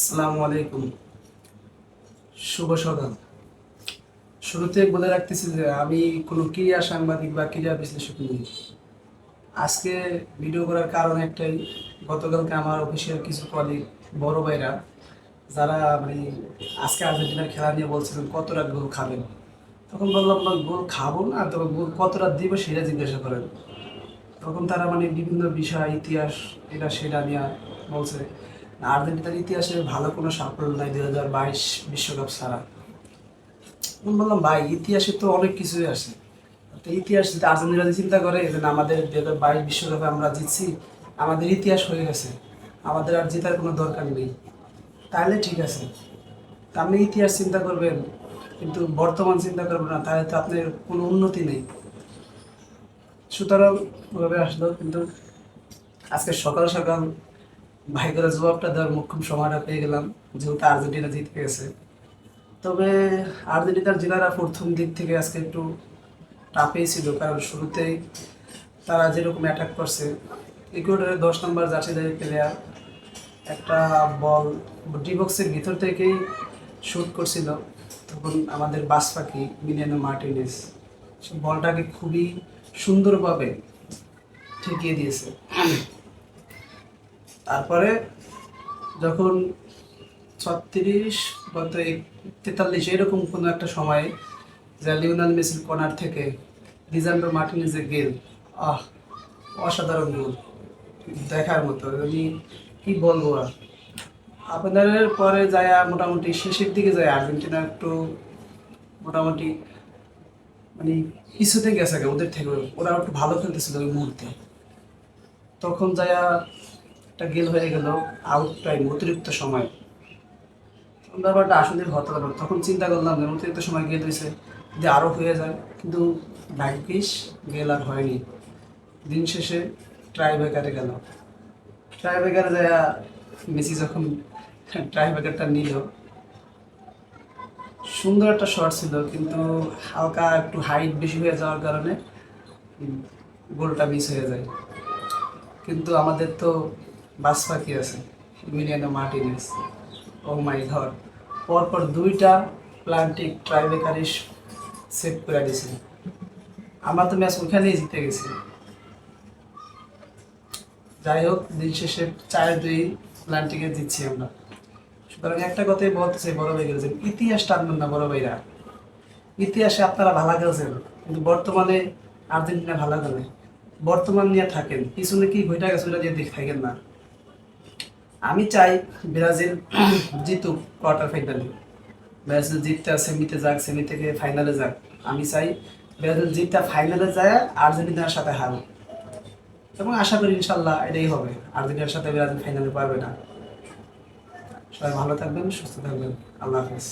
আসসালামু আলাইকুম। শুভ সকাল। শুরুতে বলে রাখতেছি যে আমি কোনো ক্রীড়া সাংবাদিক বা ক্রীড়া বিশ্লেষক নই। আজকে ভিডিও করার কারণ একটাই, গতকালকে আমার অফিসের কিছু কলিগ বড় ভাইরা, যারা মানে আজকে আর্জেন্টিনার খেলা নিয়ে বলছিলেন, কতটা গোল খাবেন? তখন বললাম না গোল খাব না, তবে গোল কতটা দিব সেটা জিজ্ঞাসা করেন। তখন তারা মানে বিভিন্ন বিষয়, ইতিহাস, এটা সেটা নিয়ে বলছে। আর্জেন্টিনার ইতিহাসে ভালো কোনো সাফল্য নাই দুই হাজার বাইশ বিশ্বকাপ ছাড়া। আমি বললাম, ভাই, ইতিহাসে তো অনেক কিছুই আছে। তো ইতিহাস যদি আর্জেন্টিনা চিন্তা করে, যে আমাদের দুই হাজার বাইশ বিশ্বকাপে আমরা জিতছি, আমাদের ইতিহাস হয়ে গেছে, আমাদের আর জেতার কোনো দরকার নেই তাহলে ঠিক আছে। আপনি ইতিহাস চিন্তা করবেন, কিন্তু বর্তমান চিন্তা করবেন না, তাহলে তো আপনার কোনো উন্নতি নেই। সুতরাং ওভাবে আসলো, কিন্তু আজকে সকাল সকাল ভাই করে জবাবটা দেওয়ার মুখ্যম সময়টা পেয়ে গেলাম, যেহেতু আর্জেন্টিনা জিতে গেছে। তবে আর্জেন্টিনার জেলারা প্রথম দিক থেকে আজকে একটু টাফেই ছিল, কারণ শুরুতেই তারা যেরকম অ্যাটাক করছে ইকুয়েডরের দশ নম্বর জার্সিদারি প্লেয়ার একটা বল ডি বক্সের ভিতর থেকেই শুট করছিল, তখন আমাদের বাস পাখি মিলিয়ানো মার্টিনেস বলটাকে খুবই সুন্দরভাবে ঠেকিয়ে দিয়েছে। তারপরে যখন ছত্রিশ গত তেতাল্লিশ, এরকম কোনো একটা সময়ে যা লিওনাল মেসির কর্নার থেকে ডিজান্ডো মার্টিনেজে গেল। আহ, অসাধারণ গোল। দেখার মতো। আমি কি বলব আর? আপনাদের পরে যায় মোটামুটি শেষের দিকে যায়। আর্জেন্টিনা একটু মোটামুটি মানে কিছুতে গেছে ওদের থেকে। ওরা একটু ভালো খেলতেছিল ওই মুহূর্তে। তখন যায়া একটা গেল হয়ে গেল আউট টাইম অতিরিক্ত সময়। ব্যাপারটা আসলে হতে পারবে তখন চিন্তা করলাম যে অতিরিক্ত সময় গেল হয়েছে যে আরও হয়ে যায়। কিন্তু ভাগ্যিস গেল আর হয়নি। দিন শেষে ট্রাই বেকারে গেল। ট্রাই বেকারে যায়, মেসি যখন ট্রাই বেকারটা নিল। সুন্দর একটা শট ছিল, কিন্তু হালকা একটু হাইট বেশি হয়ে যাওয়ার কারণে গোলটা মিস হয়ে যায়। কিন্তু আমাদের তো বাস পাখি আছে, মিলিয়ানো মার্টিনেস ও মাই ঘর পরপর দুইটা প্লান্টিক ট্রাইবেকারি সেভ করে দিয়েছে। আমরা তো ম্যাচ ওখানেই জিতে গেছি। যাই হোক, দিন শেষে চার দুই প্লান্টিকে জিতছি আমরা। সুতরাং একটা কথাই বলতে চাই, বড় ভাই গেছেন। ইতিহাস টানবেন না, বড় ভাইরা। ইতিহাসে আপনারা ভালো খেলছেন কিন্তু বর্তমানে আর্জেন্টিনা ভালো খেলে বর্তমান নিয়ে থাকেন। পিছনে কি ঘটা গেছে ওটা দিয়ে দেখে থাকেন না। আমি চাই ব্রাজিল জিতুক কোয়ার্টার ফাইনালে ব্রাজিল জিতটা সেমিতে যাক সেমি থেকে ফাইনালে যাক। আমি চাই ব্রাজিল জিতটা ফাইনালে যায়, আর্জেন্টিনার সাথে হার এবং আশা করি ইনশাল্লাহ এটাই হবে। আর্জেন্টিনার সাথে ব্রাজিল ফাইনালে পারবে না। সবাই ভালো থাকবেন, সুস্থ থাকবেন। আল্লাহ হাফিজ।